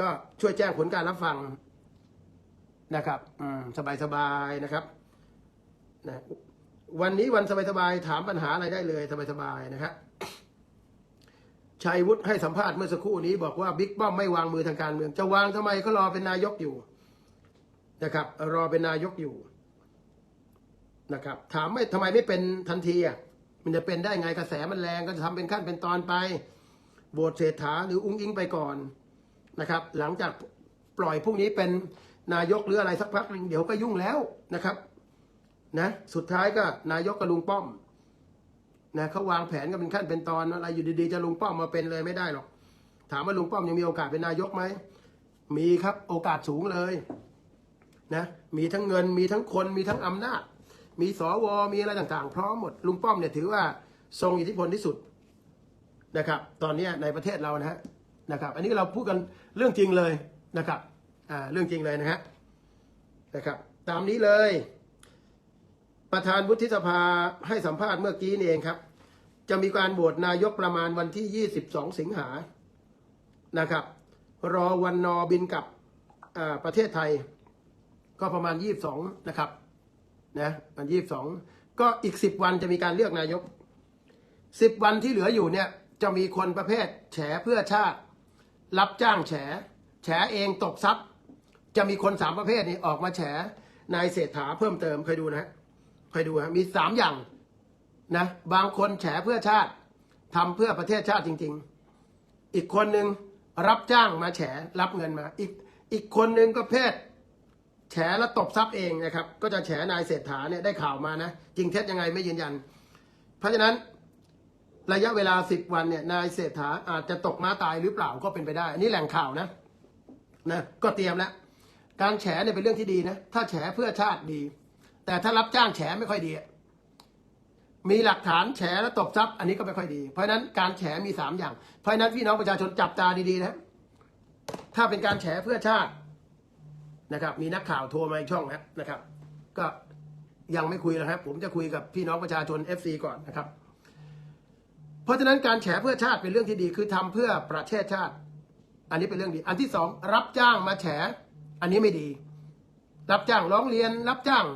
ก็ช่วยแจ้งผลการรับฟังนะครับอืมสบายๆนะครับนะวันนี้วันสบายๆถามปัญหาอะไรได้เลยสบายๆนะครับชัยวุฒิให้สัมภาษณ์เมื่อสักครู่นี้บอกว่าบิ๊กป้อมไม่วางมือทางการเมือง จะวางทำไมก็รอเป็นนายกอยู่นะครับ รอเป็นนายกอยู่นะครับ ถามไม่ทำไมไม่เป็นทันทีอะมันจะเป็นได้ไงกระแสมันแรงก็จะทำเป็นขั้นเป็นตอนไปโบสเศรษฐาหรืออุ้งอิงไปก่อน นะครับ หลังจากปล่อยพวกนี้เป็นนายกหรืออะไรสักพักหนึ่งเดี๋ยวก็ยุ่งแล้วนะครับนะสุดท้ายก็นายกกับลุงป้อมนะเขาวางแผนกันเป็นขั้นเป็นตอนอะไรอยู่ดีๆจะลุงป้อมมาเป็นเลยไม่ได้หรอกถามว่าลุงป้อมยังมีโอกาสเป็นนายกไหมมีครับโอกาสสูงเลยนะมีทั้งเงินมีทั้งคนมีทั้งอำนาจ มีสวมีอะไรต่างๆ พร้อมหมดลุงป้อมเนี่ยถือว่าทรงอิทธิพลที่สุดนะครับ ตอนนี้ในประเทศเรานะฮะ นะครับ อันนี้เราพูดกันเรื่องจริงเลยนะครับอ่าเรื่องจริงเลยนะฮะนะครับ ตามนี้เลย ประธานวุฒิสภาให้สัมภาษณ์เมื่อกี้นี่เองครับ จะมีการโหวตนายกประมาณวันที่ 22 สิงหานะครับ รอวันนอบินกลับประเทศไทย ก็ประมาณ 22 นะครับนะมัน22ก็อีก10วันจะมีการเลือกนายก10วันที่เหลืออยู่เนี่ย จะมีคนประเภทแฉเพื่อชาติ รับจ้างแฉ แฉเองตกทรัพย์ จะมีคนสามประเภทนี้ออกมาแฉนายเศรษฐาเพิ่มเติมเคยดูนะฮะเคยดูฮะมีสามอย่างนะบางคนแฉเพื่อชาติทำเพื่อประเทศชาติจริง ๆ อีกคนหนึ่งรับจ้างมาแฉรับเงินมา อีกอีกคนหนึ่งก็เพศแฉแล้วตบทรัพย์เองนะครับ ก็จะแฉนายเศรษฐาเนี่ยได้ข่าวมานะ จริงเท็จยังไงไม่ยืนยัน เพราะฉะนั้น ระยะเวลาสิบวันเนี่ยนายเศรษฐาอาจจะตกม้าตายหรือเปล่าก็เป็นไปได้ อันนี้แหล่งข่าวนะนะก็เตรียมแล้ว การแฉเนี่ยเป็นเรื่องที่ดีนะ ถ้าแฉเพื่อชาติดี แต่ถ้ารับจ้างแฉไม่ค่อยดี มีหลักฐานแฉแล้วตบทรัพย์ อันนี้ก็ไม่ค่อยดี เพราะฉะนั้นการแฉมีสามอย่าง เพราะฉะนั้นพี่น้องประชาชนจับตาดีๆนะ ถ้าเป็นการแฉเพื่อชาตินะครับ มีนักข่าวโทรมาอีกช่องนะนะครับ ก็ยังไม่คุยนะครับ ผมจะคุยกับพี่น้องประชาชน FC ก่อนนะครับ เพราะฉะนั้นการแฉเพื่อชาติเป็นเรื่องที่ดีคือทำเพื่อประเทศชาติ อันนี้เป็นเรื่องดี อันที่สองรับจ้างมาแฉ อันนี้ไม่ดี รับจ้างร้องเรียน รับจ้าง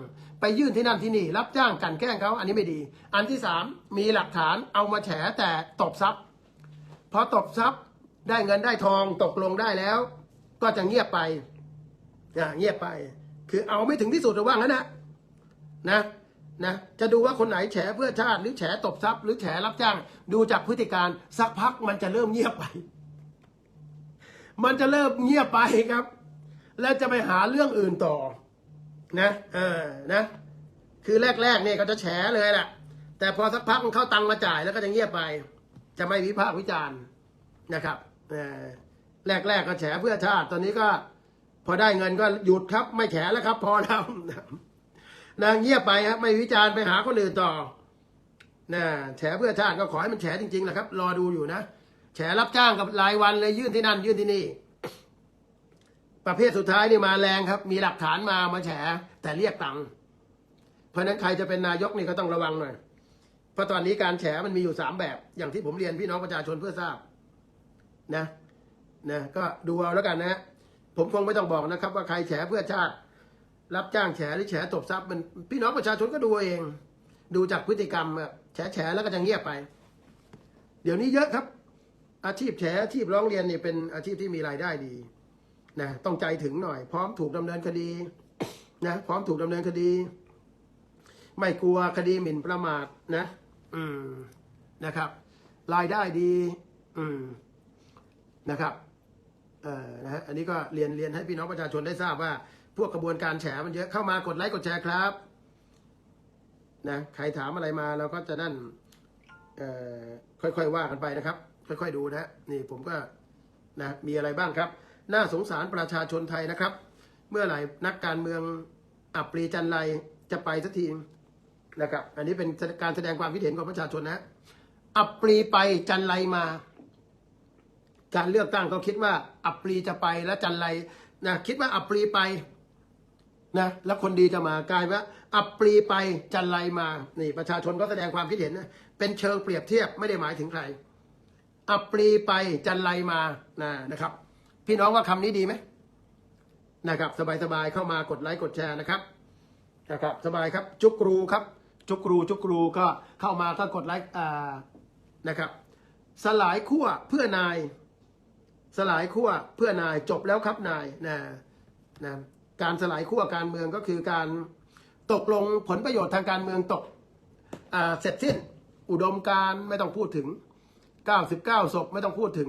ไปยื่นที่นั่นที่นี่ รับจ้างกันแกล้งเขาอันนี้ไม่ดี อันที่สามมีหลักฐานเอามาแฉแต่ตบทรัพย์พอตบทรัพย์ได้เงินได้ทองตกลงได้แล้ว ก็จะเงียบไปอ่าเงียบไป คือเอาไม่ถึงที่สุดหรือว่างั้นนะนะ นะจะดูว่าคนไหนแฉเพื่อชาติหรือแฉตบทรัพย์หรือแฉรับจ้าง ดูจากพฤติการสักพักมันจะเริ่มเงียบไป มันจะเริ่มเงียบไปครับ แล้วจะไปหาเรื่องอื่นต่อ นะเออนะ คือแรกๆเนี่ยก็จะแฉเลยแหละแต่พอสักพักมันเข้าตังมาจ่ายแล้วก็จะเงียบไป จะไม่วิพากษ์วิจารณ์นะครับเออแรกก็แฉเพื่อชาติ ตอนนี้ก็ พอได้เงินก็หยุดครับ ไม่แฉแล้วครับ พอแล้ว นะเงียบไปครับไม่วิจารณ์ไปหาคนอื่นต่อนะแฉเพื่อชาติก็ขอให้มันแฉจริงๆแหละครับ รอดูอยู่นะแฉรับจ้างกับรายวันเลยยื่นที่นั่นยื่นที่นี่ ประเภทสุดท้ายนี่มาแรงครับ มีหลักฐานมามาแฉแต่เรียกตังค์เพราะนั้นใครจะเป็นนายกนี่ก็ต้องระวังหน่อยเพราะตอนนี้การแฉมันมีอยู่สามแบบ อย่างที่ผมเรียนพี่น้องประชาชนเพื่อทราบนะนะก็ดูเอาแล้วกันนะ ผมคงไม่ต้องบอกนะครับ ว่าใครแฉเพื่อชาติ รับจ้างแฉหรือแฉตบทรัพย์มันพี่น้องประชาชนก็ดูเอง ดูจากพฤติกรรมแฉแฉแล้วก็จะเงียบไป เดี๋ยวนี้เยอะครับ อาชีพแฉอาชีพร้องเรียนเนี่ยเป็นอาชีพที่มีรายได้ดีนะต้องใจถึงหน่อย พร้อมถูกดำเนินคดีนะพร้อมถูกดำเนินคดี ไม่กลัวคดีหมิ่นประมาทนะ อืมนะครับ รายได้ดี อืมนะครับเอ่อนะฮะอันนี้ก็เรียนเรียนให้พี่น้องประชาชนได้ทราบว่า วกกระบวนการแฉมันเยอะเข้ามากดไลค์กดแชร์ครับนะใครถามอะไรมาเราก็จะนั่นค่อยๆว่ากันไปนะครับ ค่อยๆดูนะนี่ผมก็นะมีอะไรบ้างครับ น่าสงสารประชาชนไทยนะครับ เมื่อไหร่นักการเมืองอับปรีจันไรจะไปสักทีนะครับ อันนี้เป็นการแสดงความคิดเห็นของประชาชนนะ อับปรีไปจันไรมา การเลือกตั้งเขาคิดว่า อับปรีจะไปแล้วจันไรนะคิดว่าอับปรีไป นะแล้วคนดีจะมากลายว่าอับปรีไปจันไรมานี่ประชาชนก็แสดงความคิดเห็นนะเป็นเชิงเปรียบเทียบไม่ได้หมายถึงใคร อับปรีไปจันไรมานะนะครับ พี่น้องว่าคำนี้ดีไหมนะครับสบายๆเข้ามากดไลค์กดแชร์นะครับนะครับสบายครับจุกรูครับ จุกรูจุกรูก็เข้ามาก็กดไลค์อ่านะครับ สลายขั้วเพื่อนาย สลายขั้วเพื่อนายจบแล้วครับนายนะนะ การสลายขั้วการเมืองก็คือการตกลงผลประโยชน์ทางการเมืองตกเสร็จสิ้น อุดมการไม่ต้องพูดถึง 99ศพไม่ต้องพูดถึง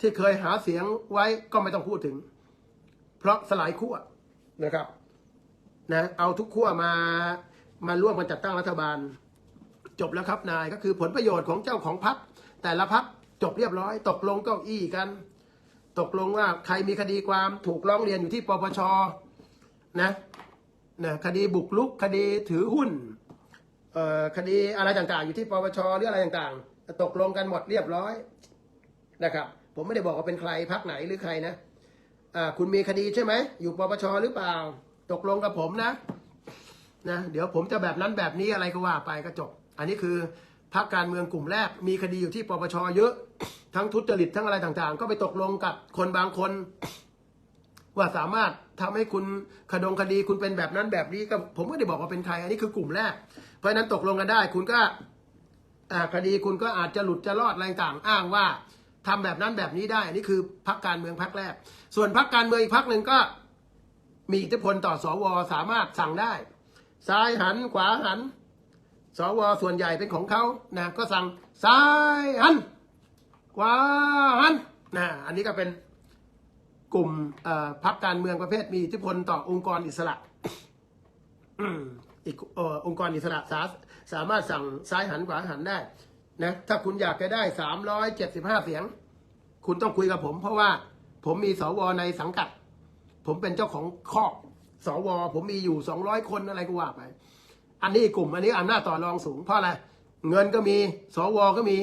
ที่เคยหาเสียงไว้ก็ไม่ต้องพูดถึง เพราะสลายขั้วนะครับนะเอาทุกขั้วมามาร่วมกันจัดตั้งรัฐบาล จบแล้วครับนายก็คือผลประโยชน์ของเจ้าของพรรคแต่ละพรรคจบเรียบร้อย ตกลงเก้าอี้กัน ตกลงว่าใครมีคดีความถูกร้องเรียนอยู่ที่ปปชนะนะคดีบุกลุกคดีถือหุ้นคดีอะไรต่างๆ อยู่ที่ปปชหรืออะไรต่างๆ ตกลงกันหมดเรียบร้อยนะครับ ผมไม่ได้บอกว่าเป็นใครพักไหนหรือใครนะคุณมีคดีใช่ไหมอยู่ปปชหรือเปล่า ตกลงกับผมนะนะเดี๋ยวผมจะแบบนั้นแบบนี้อะไรก็ว่าไปก็จบ อันนี้คือพรรคการเมืองกลุ่มแรกมีคดีอยู่ที่ปปชเยอะ ทั้งทุจริตทั้งอะไรต่างๆ ก็ไปตกลงกับคนบางคน ว่าสามารถทำให้คุณคดงคดีคุณเป็นแบบนั้นแบบนี้ก็ผมไม่ได้บอกว่าเป็นใคร อันนี้คือกลุ่มแรก เพราะฉะนั้นตกลงกันได้ คุณก็คดีคุณก็อาจจะหลุดจะรอดอะไรต่างอ้างว่าทำแบบนั้นแบบนี้ได้อันนี้คือพรรคการเมืองพรรคแรก ส่วนพรรคการเมืองอีกพรรคหนึ่งก็มีอิทธิพลต่อสวสามารถสั่งได้ ซ้ายหันขวาหัน สวส่วนใหญ่เป็นของเขานะก็สั่งซ้ายหัน ขวาหันนะอันนี้ก็เป็นกลุ่มพรรคการเมืองประเภทมีอิทธิพลต่อองค์กรอิสระอีกออองค์กรอิสระสาสามารถสั่งซ้ายหันขวาหันได้นะถ้าคุณอยากจะได้สามร้อยเจ็ดสิบห้าเสียง คุณต้องคุยกับผม เพราะว่าผมมีสวในสังกัด ผมเป็นเจ้าของคอกสว ผมมีอยู่สองร้อยคนอะไรก็ว่าไป อันนี้กลุ่ม อันนี้อำนาจต่อรองสูงเพราะอะไร เงินก็มี สวก็มี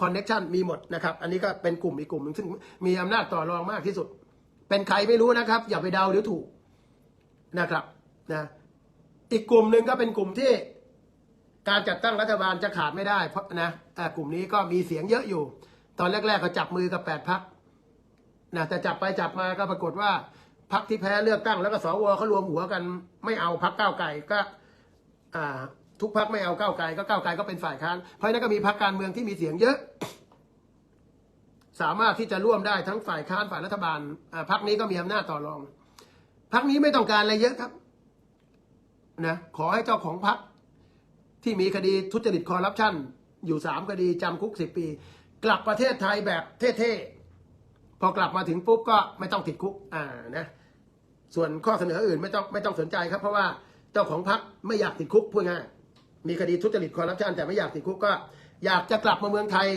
คอนเน็ชันมีหมดนะครับ อันนี้ก็เป็นกลุ่มอีกกลุ่มหนึ่งซึ่งมีอำนาจต่อรองมากที่สุด เป็นใครไม่รู้นะครับ อย่าไปเดาหรือถูกนะครับนะอีกกลุ่มหนึ่งก็เป็นกลุ่มที่การจัดตั้งรัฐบาลจะขาดไม่ได้เพราะนะกลุ่มนี้ก็มีเสียงเยอะอยู่ ตอนแรก ๆ ก็จับมือกับแปดพักนะแต่จับไปจับมาก็ปรากฏว่าพักที่แพ้เลือกตั้งแล้วก็สวเขารวมหัวกัน ไม่เอาพักก้าวไก่ก็ อ่า ทุกพักไม่เอาก้าวไก่ก็ก้าวไก่ก็เป็นฝ่ายค้านเพราะนั้นก็มีพักการเมืองที่มีเสียงเยอะ สามารถที่จะร่วมได้ทั้งฝ่ายค้านฝ่ายรัฐบาลพักนี้ก็มีอำนาจต่อรองพักนี้ไม่ต้องการอะไรเยอะครับนะขอให้เจ้าของพักที่มีคดีทุจริตคอร์รัปชันอยู่สามคดีจำคุกสิบปี กลับประเทศไทยแบบเท่ๆพอกลับมาถึงปุ๊บก็ไม่ต้องติดคุกอ่านะส่วนข้อเสนออื่นไม่ต้องไม่ต้องสนใจครับ เพราะว่าเจ้าของพรรคไม่อยากติดคุกพูดง่าย มีคดีทุจริตคอร์รัปชันแต่ไม่อยากติดคุกก็ อยากจะกลับมาเมืองไทย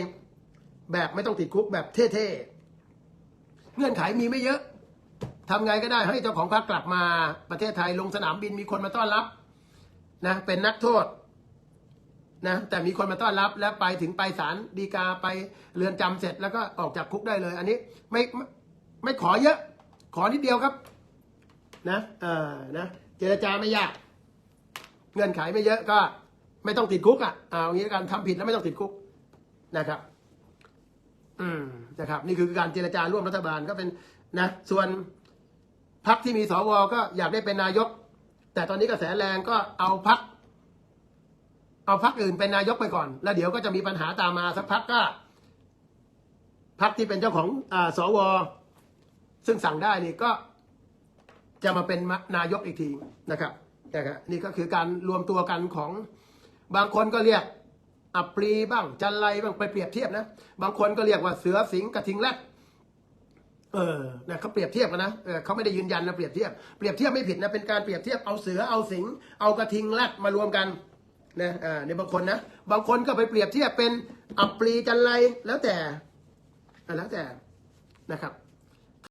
แบบไม่ต้องติดคุกแบบเท่ๆเงื่อนไขมีไม่เยอะทำไงก็ได้ให้เจ้าของพรรคกลับมาประเทศไทยลงสนามบินมีคนมาต้อนรับนะเป็นนักโทษนะแต่มีคนมาต้อนรับแล้วไปถึงไปศาลฎีกาไปเรือนจำเสร็จแล้วก็ออกจากคุกได้เลย อันนี้ไม่ไม่ไม่ขอเยอะ ขอนิดเดียวครับ นะเออนะ เจรจาไม่ยาก เงื่อนไขไม่เยอะก็ ไม่ต้องติดคุกอะเอางนี้กันทำผิดแล้วไม่ต้องติดคุกนะครับ อืมนะครับ นี่คือการเจรจาร่วมรัฐบาลก็เป็นนะ ส่วนพักที่มีสวก็อยากได้เป็นนายก แต่ตอนนี้กระแสแรงก็เอาพักเอาพักอื่นเป็นนายกไปก่อน แล้วเดี๋ยวก็จะมีปัญหาตามมาสักพักก็พักที่เป็นเจ้าของอสว ซึ่งสั่งได้นี่ก็จะมาเป็นนายกอีกทีนะครับนะครับนี่ก็คือการรวมตัวกันของ บางคนก็เรียกอัปรีบ้างจันไรบ้างไปเปรียบเทียบนะ บางคนก็เรียกว่าเสือสิงกระทิงแรดเออนะเขาเปรียบเทียบกันนะเออเขาไม่ได้ยืนยันนะเปรียบเทียบ เปรียบเทียบไม่ผิดนะเป็นการเปรียบเทียบเอาเสือเอาสิง เอากระทิงแรดมารวมกันนะอ่าในบางคนนะบางคนก็ไปเปรียบเทียบเป็นอัปรีจันไรแล้วแต่แล้วแต่นะครับ